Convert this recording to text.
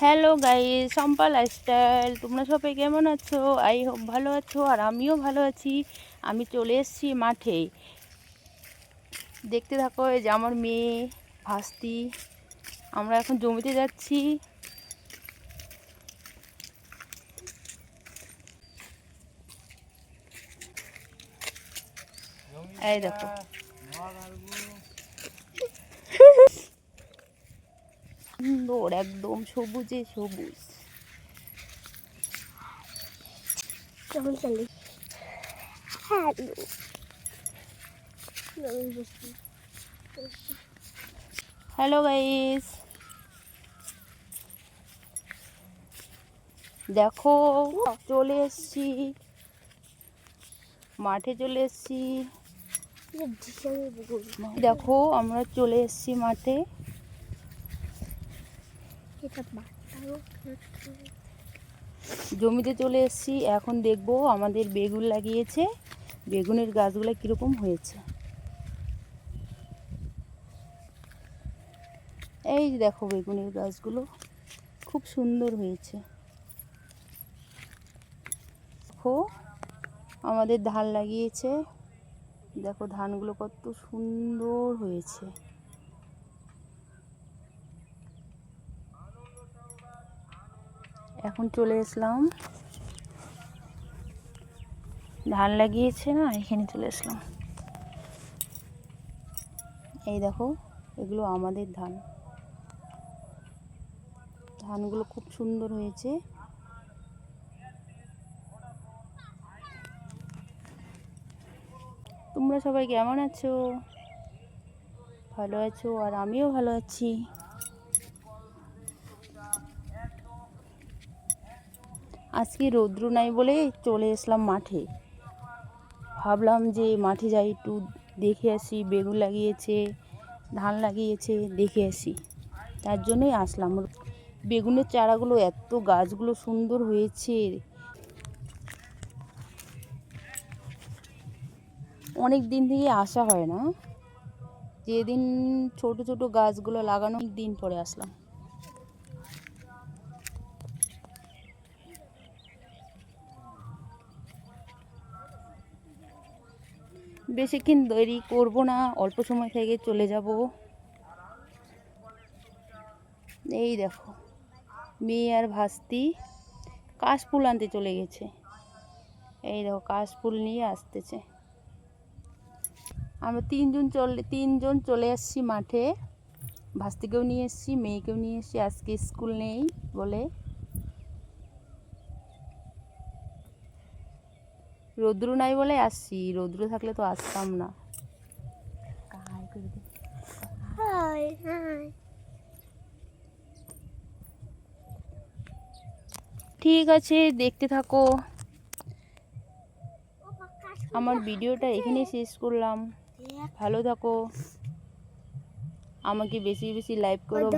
Hello guy সম্পা lifestyle তোমরা সবাই কেমন আছো? আই হোপ ভালো আছো আর আমিও ভালো আছি। আমি চলে এসেছি মাঠে। দেখতে থাকো, এই যে আমার মেয়ে, ভাস্তি। আমরা এখন জমিতে যাচ্ছি। এই দেখো। সুন্দর একদম সবুজে সবুজ। কেমন চলে? হ্যালো। নবীন বসছি হ্যালো গাইস দেখো চলে এসছি। মাঠে চলে এসছি। দেখো আমরা চলে এসছি মাঠে। জমিতে চলে এসছি, এখন দেখব আমাদের বেগুন লাগিয়েছে। বেগুনের গাছগুলো কীরকম হয়েছে। এই দেখো বেগুনের গাছগুলো, খুব সুন্দর হয়েছে। দেখো, আমাদের ধান লাগিয়েছে। দেখো ধানগুলো কত সুন্দর হয়েছে। এখন চলে আসলাম ধান লাগিয়েছে না, এখানে চলে আসলাম এই দেখো, এগুলো আমাদের ধান। ধানগুলো খুব সুন্দর হয়েছে। তোমরা সবাই কেমন আছো? ভালো আছো, আর আমিও ভালো আছি। আজকে রৌদ্র নাই বলে চলে আসলাম মাঠে। ভাবলাম যে মাঠে যাই, একটু দেখে আসি, বেগুন লাগিয়েছে, ধান লাগিয়েছে, দেখে আসি। তার জন্যই আসলাম। বেগুনের চারাগুলো, এত গাছগুলো সুন্দর হয়েছে। অনেক দিন থেকে আসা হয় না। যেদিন ছোট ছোট গাছগুলো লাগানো দিন পরে আসলাম। বেশিক্ষণ দেরি করব না, অল্প সময় থেকে চলে যাব। এই দেখো, মেয়ে আর ভাস্তি কাশফুল আনতে চলে গেছে। এই দেখো কাশফুল নিয়ে আসতেছে। আমরা তিনজন চলে তিনজন চলে আসছি মাঠে। ভাস্তিকেও নিয়ে এসছি, মেয়েকেও নিয়ে এসছি, আজকে স্কুল নেই বলে। রৌদ্র নাই বলে আসছি রৌদ্র থাকলে তো আসতাম না। ঠিক আছে দেখতে থাকো। আমার ভিডিওটা এখানেই শেষ করলাম। ভালো থাকো। আমাকে বেশি বেশি লাইভ করো।